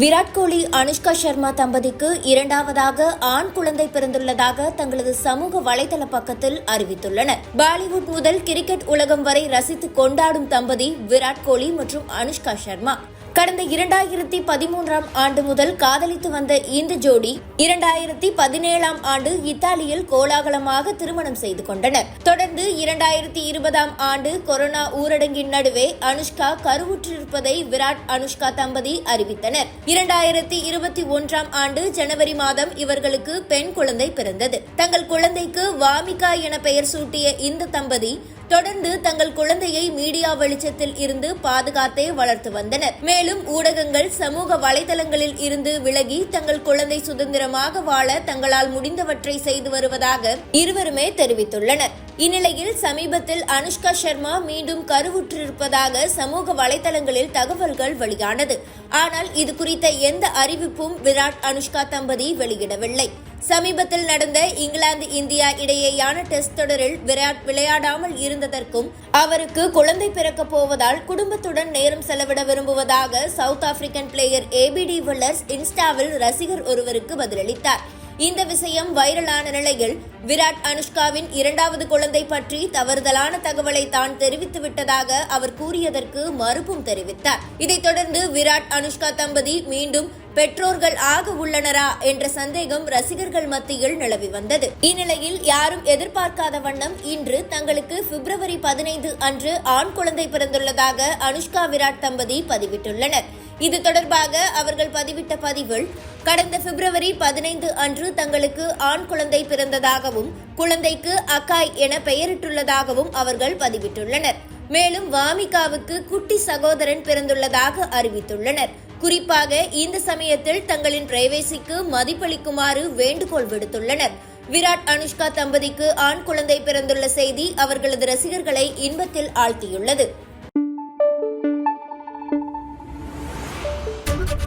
விராட் கோலி அனுஷ்கா சர்மா தம்பதிக்கு இரண்டாவதாக ஆண் குழந்தை பிறந்துள்ளதாக தங்களது சமூக வலைதள பக்கத்தில் அறிவித்துள்ளனர். பாலிவுட் முதல் கிரிக்கெட் உலகம் வரை ரசித்து கொண்டாடும் தம்பதி விராட் கோலி மற்றும் அனுஷ்கா சர்மா. கடந்த இரண்டாயிரத்தி பதிமூன்றாம் ஆண்டு முதல் காதலித்து வந்த இந்த ஜோடி இரண்டாயிரத்தி பதினேழாம் ஆண்டு இத்தாலியில் கோலாகலமாக திருமணம் செய்து கொண்டனர். தொடர்ந்து இரண்டாயிரத்தி இருபதாம் ஆண்டு கொரோனா ஊரடங்கின் நடுவே அனுஷ்கா கருவுற்றிருப்பதை விராட் அனுஷ்கா தம்பதி அறிவித்தனர். இரண்டாயிரத்தி இருபத்தி ஒன்றாம் ஆண்டு ஜனவரி மாதம் இவர்களுக்கு பெண் குழந்தை பிறந்தது. தங்கள் குழந்தைக்கு வாமிகா என பெயர் சூட்டிய இந்த தம்பதி தொடர்ந்து தங்கள் குழந்தையை மீடியா வெளிச்சத்தில் இருந்து பாதுகாத்தே வளர்த்து வந்தனர். மேலும் ஊடகங்கள் சமூக வலைதளங்களில் இருந்து விலகி தங்கள் குழந்தை சுதந்திரமாக வாழ தங்களால் முடிந்தவற்றை செய்து வருவதாக இருவருமே தெரிவித்துள்ளனர். இந்நிலையில் சமீபத்தில் அனுஷ்கா சர்மா மீண்டும் கருவுற்றிருப்பதாக சமூக வலைதளங்களில் தகவல்கள் வெளியானது. ஆனால் இது குறித்த எந்த அறிவிப்பும் விராட் அனுஷ்கா தம்பதி வெளியிடவில்லை. சமீபத்தில் நடந்த இங்கிலாந்து இந்தியா இடையேயான டெஸ்ட் தொடரில் விராட் விளையாடாமல் இருந்ததற்கும் அவருக்கு குழந்தை பிறக்கப் போவதால் குடும்பத்துடன் நேரம் செலவிட விரும்புவதாக South African player ABD Villiers இன்ஸ்டாவில் ரசிகர் ஒருவருக்கு பதிலளித்தார். இந்த விஷயம் வைரலான நிலையில் விராட் அனுஷ்காவின் இரண்டாவது குழந்தை பற்றி தவறுதலான தகவலை தான் தெரிவித்து விட்டதாக அவர் கூறியதற்கு மறுப்பும் தெரிவித்தார். இதைத் தொடர்ந்து விராட் அனுஷ்கா தம்பதி மீண்டும் பெற்றோர்கள் ஆக உள்ளனரா என்ற சந்தேகம் ரசிகர்கள் மத்தியில் நிலவி வந்தது. இந்நிலையில் யாரும் எதிர்பார்க்காத வண்ணம் இன்று தங்களுக்கு பிப்ரவரி பதினைந்து அன்று ஆண் குழந்தை பிறந்துள்ளதாக அனுஷ்கா விராட் தம்பதி பதிவிட்டுள்ளனர். இது தொடர்பாக அவர்கள் பதிவிட்ட பதிவில் கடந்த பிப்ரவரி பதினைந்து அன்று தங்களுக்கு ஆண் குழந்தை பிறந்ததாகவும் குழந்தைக்கு அக்காய் என பெயரிட்டுள்ளதாகவும் அவர்கள் பதிவிட்டுள்ளனர். மேலும் வாமிகாவுக்கு குட்டி சகோதரன் பிறந்துள்ளதாக அறிவித்துள்ளனர். குறிப்பாக இந்த சமயத்தில் தங்களின் பிரைவேசிக்கு மதிப்பளிக்குமாறு வேண்டுகோள் விடுத்துள்ளனர். விராட் அனுஷ்கா தம்பதிக்கு ஆண் குழந்தை பிறந்துள்ள செய்தி அவர்களது ரசிகர்களை இன்பத்தில் ஆழ்த்தியுள்ளது.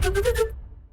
Thank you.